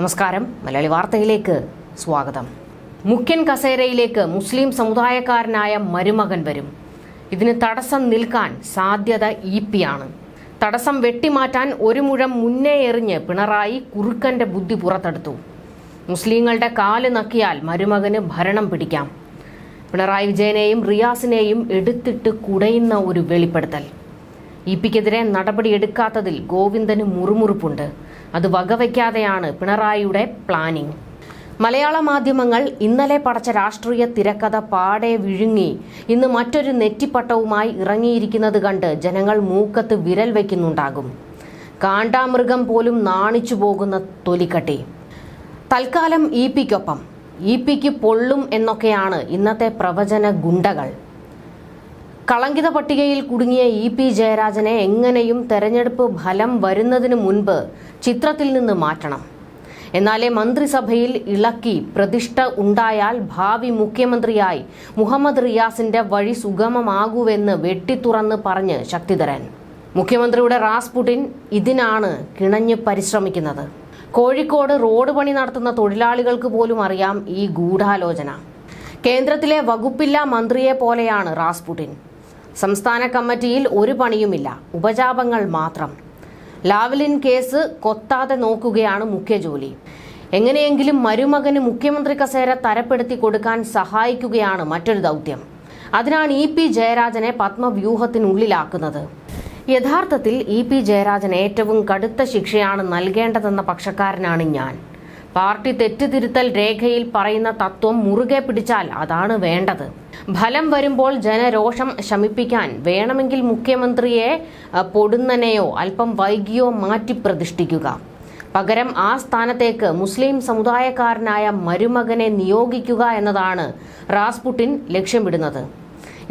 നമസ്കാരം. മലയാളി വാർത്തയിലേക്ക് സ്വാഗതം. മുഖ്യൻ കസേരയിലേക്ക് മുസ്ലിം സമുദായക്കാരനായ മരുമകൻ വരും. ഇതിന് തടസ്സം നിൽക്കാൻ സാധ്യത ഇ പി ആണ്. തടസ്സം വെട്ടിമാറ്റാൻ ഒരു മുഴം മുന്നേ എറിഞ്ഞ് പിണറായി കുറുക്കന്റെ ബുദ്ധി പുറത്തെടുത്തു. മുസ്ലിങ്ങളുടെ കാൽ നക്കിയാൽ മരുമകന് ഭരണം പിടിക്കാം. പിണറായി വിജയനെയും റിയാസിനെയും എടുത്തിട്ട് കുടയുന്ന ഒരു വെളിപ്പെടുത്തൽ. ഇ പിക്കെതിരെ നടപടിയെടുക്കാത്തതിൽ ഗോവിന്ദന് മുറുമുറുപ്പുണ്ട്. അത് വകവയ്ക്കാതെയാണ് പിണറായിയുടെ പ്ലാനിംഗ് മലയാള മാധ്യമങ്ങൾ ഇന്നലെ പടച്ച രാഷ്ട്രീയ തിരക്കഥ പാടെ വിഴുങ്ങി. ഇന്ന് മറ്റൊരു നെറ്റിപ്പട്ടവുമായി ഇറങ്ങിയിരിക്കുന്നത് കണ്ട് ജനങ്ങൾ മൂക്കത്ത് വിരൽ വയ്ക്കുന്നുണ്ടാകും. കാണ്ടാമൃഗം പോലും നാണിച്ചു പോകുന്ന തൊലിക്കട്ടി. തൽക്കാലം ഇ പിക്കൊപ്പം ഇ പിക്ക് പൊള്ളും എന്നൊക്കെയാണ് ഇന്നത്തെ പ്രവചന ഗുണ്ടകൾ. കളങ്കിത പട്ടികയിൽ കുടുങ്ങിയ ഇ പി ജയരാജനെ എങ്ങനെയും തെരഞ്ഞെടുപ്പ് ഫലം വരുന്നതിന് മുൻപ് ചിത്രത്തിൽ നിന്ന് മാറ്റണം. എന്നാലേ മന്ത്രിസഭയിൽ ഇളക്കി പ്രതിഷ്ഠ ഉണ്ടായാൽ ഭാവി മുഖ്യമന്ത്രിയായി മുഹമ്മദ് റിയാസിന്റെ വഴി സുഗമമാകൂവെന്ന് വെട്ടിത്തുറന്ന് പറഞ്ഞ് ശക്തിധരൻ. മുഖ്യമന്ത്രിയുടെ റാസ്പുട്ടിൻ ഇതിനാണ് കിണഞ്ഞ് പരിശ്രമിക്കുന്നത്. കോഴിക്കോട് റോഡ് പണി നടത്തുന്ന തൊഴിലാളികൾക്ക് പോലും അറിയാം ഈ ഗൂഢാലോചന. കേന്ദ്രത്തിലെ വകുപ്പില്ലാ മന്ത്രിയെ പോലെയാണ് റാസ്പുട്ടിൻ സംസ്ഥാന കമ്മിറ്റിയിൽ ഒരു പണിയുമില്ല. ഉപജാപങ്ങൾ മാത്രം. ലാവ്ലിൻ കേസ് കൊത്താതെ നോക്കുകയാണ് മുഖ്യ ജോലി. എങ്ങനെയെങ്കിലും മരുമകന് മുഖ്യമന്ത്രി കസേര തരപ്പെടുത്തി കൊടുക്കാൻ സഹായിക്കുകയാണ് മറ്റൊരു ദൗത്യം. അതിനാണ് ഇ പി ജയരാജനെ പത്മവ്യൂഹത്തിനുള്ളിലാക്കുന്നത്. യഥാർത്ഥത്തിൽ ഇ പി ജയരാജൻ ഏറ്റവും കടുത്ത ശിക്ഷയാണ് നൽകേണ്ടതെന്ന പക്ഷക്കാരനാണ് ഞാൻ. പാർട്ടി തെറ്റുതിരുത്തൽ രേഖയിൽ പറയുന്ന തത്വം മുറുകെ പിടിച്ചാൽ അതാണ് വേണ്ടത്. ഫലം വരുമ്പോൾ ജനരോഷം ശമിപ്പിക്കാൻ വേണമെങ്കിൽ മുഖ്യമന്ത്രിയെ പൊടുന്നനെയോ അല്പം വൈകിയോ മാറ്റി പ്രതിഷ്ഠിക്കുക. പകരം ആ സ്ഥാനത്തേക്ക് മുസ്ലിം സമുദായക്കാരനായ മരുമകനെ നിയോഗിക്കുക എന്നതാണ് റാസ്പുട്ടിൻ ലക്ഷ്യമിടുന്നത്.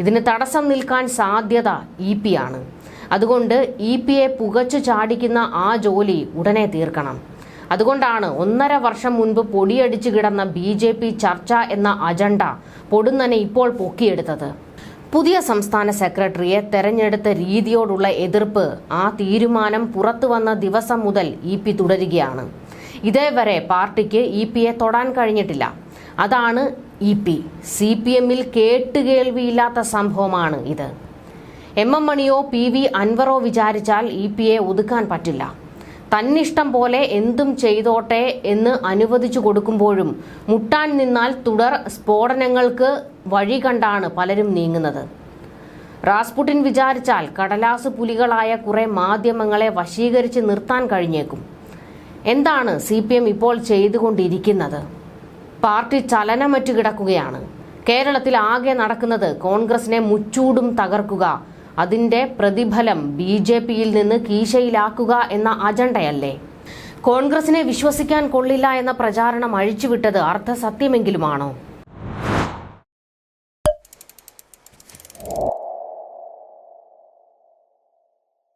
ഇതിന് തടസ്സം നിൽക്കാൻ സാധ്യത ഇ പി ആണ്. അതുകൊണ്ട് ഇ പിയെ പുകച്ചു ചാടിക്കുന്ന ആ ജോലി ഉടനെ തീർക്കണം. അതുകൊണ്ടാണ് ഒന്നര വർഷം മുൻപ് പൊടിയടിച്ചു കിടന്ന ബി ജെ പി ചർച്ച എന്ന അജണ്ട പൊടുന്നനെ ഇപ്പോൾ പൊക്കിയെടുത്തത്. പുതിയ സംസ്ഥാന സെക്രട്ടറിയെ തെരഞ്ഞെടുത്ത രീതിയോടുള്ള എതിർപ്പ് ആ തീരുമാനം പുറത്തു വന്ന ദിവസം മുതൽ ഇ പി തുടരുകയാണ്. ഇതേവരെ പാർട്ടിക്ക് ഇ പിയെ തൊടാൻ കഴിഞ്ഞിട്ടില്ല. അതാണ് ഇ പി. സി പി എമ്മിൽ കേട്ടുകേൾവിയില്ലാത്ത സംഭവമാണ് ഇത്. എം എം മണിയോ പി വി അൻവറോ വിചാരിച്ചാൽ ഇ പിയെ ഒതുക്കാൻ പറ്റില്ല. തന്നിഷ്ടം പോലെ എന്തും ചെയ്തോട്ടെ എന്ന് അനുവദിച്ചു കൊടുക്കുമ്പോഴും മുട്ടാൻ നിന്നാൽ തുടർ സ്ഫോടനങ്ങൾക്ക് വഴി കണ്ടാണ് പലരും നീങ്ങുന്നത്. റാസ്പുട്ടിൻ വിചാരിച്ചാൽ കടലാസ് പുലികളായ കുറെ മാധ്യമങ്ങളെ വശീകരിച്ച് നിർത്താൻ കഴിഞ്ഞേക്കും. എന്താണ് സി പി എം ഇപ്പോൾ ചെയ്തുകൊണ്ടിരിക്കുന്നത്? പാർട്ടി ചലനമറ്റു കിടക്കുകയാണ്. കേരളത്തിൽ ആകെ നടക്കുന്നത് കോൺഗ്രസിനെ മുച്ചൂടും തകർക്കുക അതിന്റെ പ്രതിഫലം ബി ജെ പിയിൽ നിന്ന് കീശയിലാക്കുക എന്ന അജണ്ടയല്ലേ? കോൺഗ്രസിനെ വിശ്വസിക്കാൻ കൊള്ളില്ല എന്ന പ്രചാരണം അഴിച്ചുവിട്ടത് അർദ്ധസത്യമെങ്കിലുമാണോ